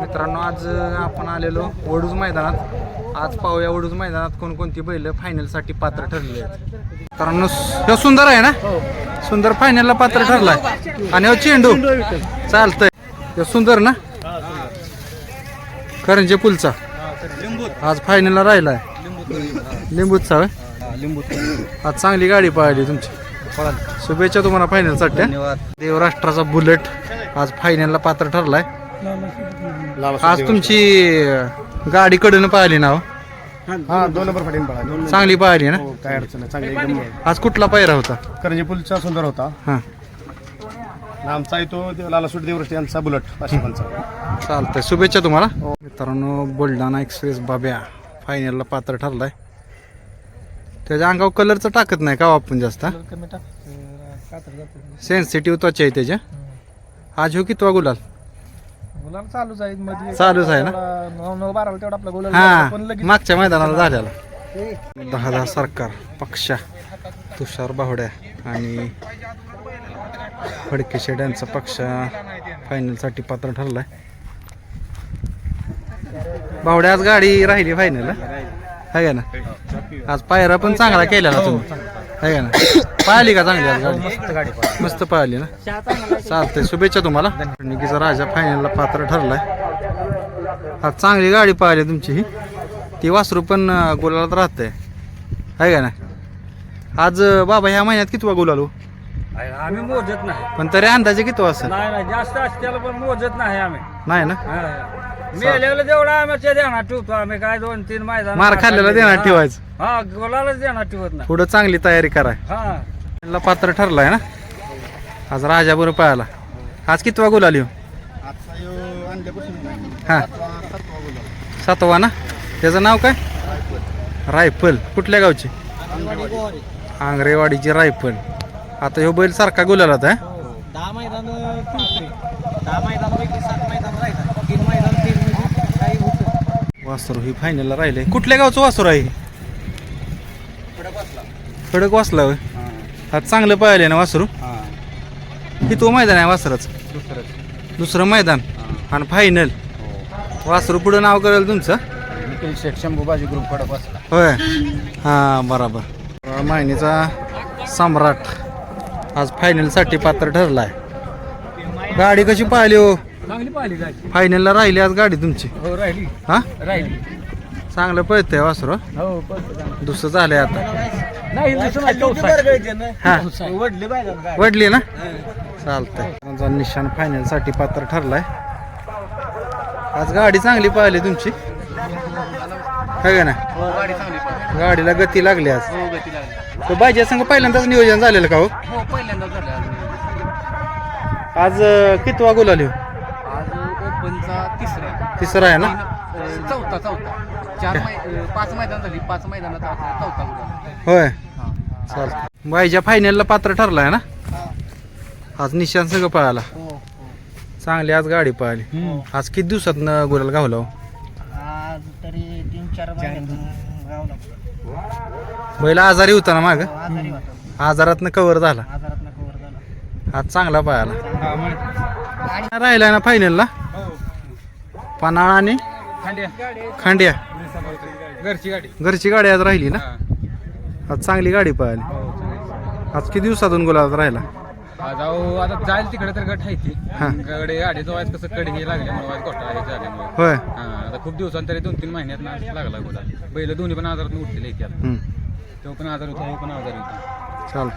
मित्रांनो आज आपण आलेलो वडूज मैदानात. आज पाहूया वडूज मैदानात कोणकोणती बैल फायनलसाठी पात्र ठरलेली आहेत. मित्रांनो ह्यो सुंदर आहे ना? सुंदर फायनलला पात्र ठरलाय. आणि हो चेंडू? चालतंय. ह्यो सुंदर ना? करंजे पुलचा. आज फायनलला राहिलाय. लिंबूचा? आज चांगली गाडी पळाली तुमची. शुभेच्छा तुम्हाला फायनलसाठी देवराष्ट्राचा बुलेट आज फायनलला पात्र ठरलाय. आज तुमची गाडी कडून पाहिली ना हो? हा दोन नंबर फाटीन पळा चांगली पाहिली ना? काय अडचण नाही. चांगली एकदम आज कुठला पायरा होता? करंजी पुलचा सुंदर होता. हा. आणि आमचा येतो देव- लालासूट देवरष्टी यांचा बुलट पाचशेपनचा चालतंय. शुभेच्छा तुम्हाला. मित्रांनो बुलढाणा एक्सप्रेस बाब्या फायनलला पात्र ठरलाय. त्याच्या अंगावर कलरचं टाकत नाही का हो आपण जास्त? सेन्सिटिव्ह त्वचा आहे त्याच्या. आज हो कितवा गुलाल? गुलाल चालूच आहे मध्ये. चालूच आहे ना? तेवढा नऊ नऊ बाराला तेवढा आपला गुलाल हा पण लगेच मागच्या मैदानाला झालेला. दहा दहा सरकार पक्षा तुषार बावड्या आणि फडके शेड यांचा पक्ष फायनलसाठी पात्र ठरलाय. बावड्या आज गाडी राहिली फायनल आहे का ना? आज पायरा पण चांगला केलेला तुम्ही. आहे का ना पाहिली का चांगली आज गाडी? मस्त पाहिली. ना? चालतंय शुभेच्छा तुम्हाला. निकीचा राजा फायनलला पात्र ठरलाय. आज चांगली गाडी पाहिली तुमची ही. ती वासरू पण गुलालात राहते आहे का ना आज बाबा ह्या महिन्यात कितवा गुलाल हो? आम्ही मोजत नाही. पण तरी अंदाजे नाही नाही जास्त असल्याला पण मोजत नाही आम्ही. नाही ना? जेवढा आम्ही देणार ठेवतो. आम्ही काय दोन तीन मैदान मार खाल्लेला देणार ठेवायचं. हा गुलालच देणार ठेवत नाही. पुढं चांगली तयारी कराय हा. ला पात्र ठरलाय ना? आज राजा बरोबर पाहायला आज कितवा गुलाल येऊ? हा. सातवा ना? त्याचं नाव काय? रायफल. कुठल्या गावची? आंग्रेवाडीची रायफल. आता ह्यो बैल सारखा गुलाल आता दहा मैदान दहा मैदान सात मैदान राहतात तीन मैदान तीन काही होतं वासरू ही फायनलला राहिले. कुठल्या गावचं वासरू आहे? हे? खडक वासला होय. आज चांगलं पाहिले ना वासरू? ही. तो मैदान आहे वासराचं. दुसरं मैदान. आणि फायनल वासरू पुढं नाव करेल तुमचं? शंभूबाजी ग्रुप कडक बसला. होय. हां बरोबर. मायनीचा सम्राट आज फायनलसाठी पात्र ठरलाय. गाडी कशी पाहिली हो? चांगली पाहिली जायची. फायनलला राहिली आज गाडी तुमची. हो राहिली. हा? राहिली. चांगलं पळतंय वासरू. हो दुसरं झालंय आता. नाही हा. वडली पाहिजे वडली ना? चालतंय. माझा निशान फायनलसाठी पात्र ठरलाय. आज गाडी चांगली पाहिली तुमची. काय ना गाडी चांगली गाडीला गती लागली आज. हो गती लागली. तो बायच्या संग पहिल्यांदाच नियोजन झालेलं का हो? हो पहिल्यांदा झालं आज. अं, कितवा गोल आली आज ओपनचा तिसरा. तिसरा आहे ना? चौथा चौथा. चार मै पाच मैदान झाली. पाच मैदानात आपला चौथा गुलाल होय. हा. चालतं फायनलला पात्र ठरलाय ना? आज निशान संघ पळाला. चांगली आज गाडी पळाली. आज किती दिवसात गुलाल गावला हो? आज तरी तीन चार गावला. बैल आजारी होता ना माग? आजारी होता. आजारातनं कव्हर झाला. आजारात कवर झाला. आज चांगला पळाला. राहिलाय ना फायनलला पन्हाळा आणि खांड्या. घरची गाडी. घरची गाडी आज राहिली ना? आज चांगली गाडी पळाली. आज किती दिवसातून गुलाबात राहिला? आज अहो आता जाईल तिकडे तर गट आहे ती. हा. कडे गाडीचं वाज कसं कडे हे लागल्यामुळे वाज घोटाळा हे झाल्यामुळे होय. हा आता खूप दिवसांतरी दोन तीन महिन्यात ना लागला गोला पहिलं दोन्ही पण आजारात उठलेले आहेत हम्म. तो पण आजार होता हो पण आजार होता. चालतं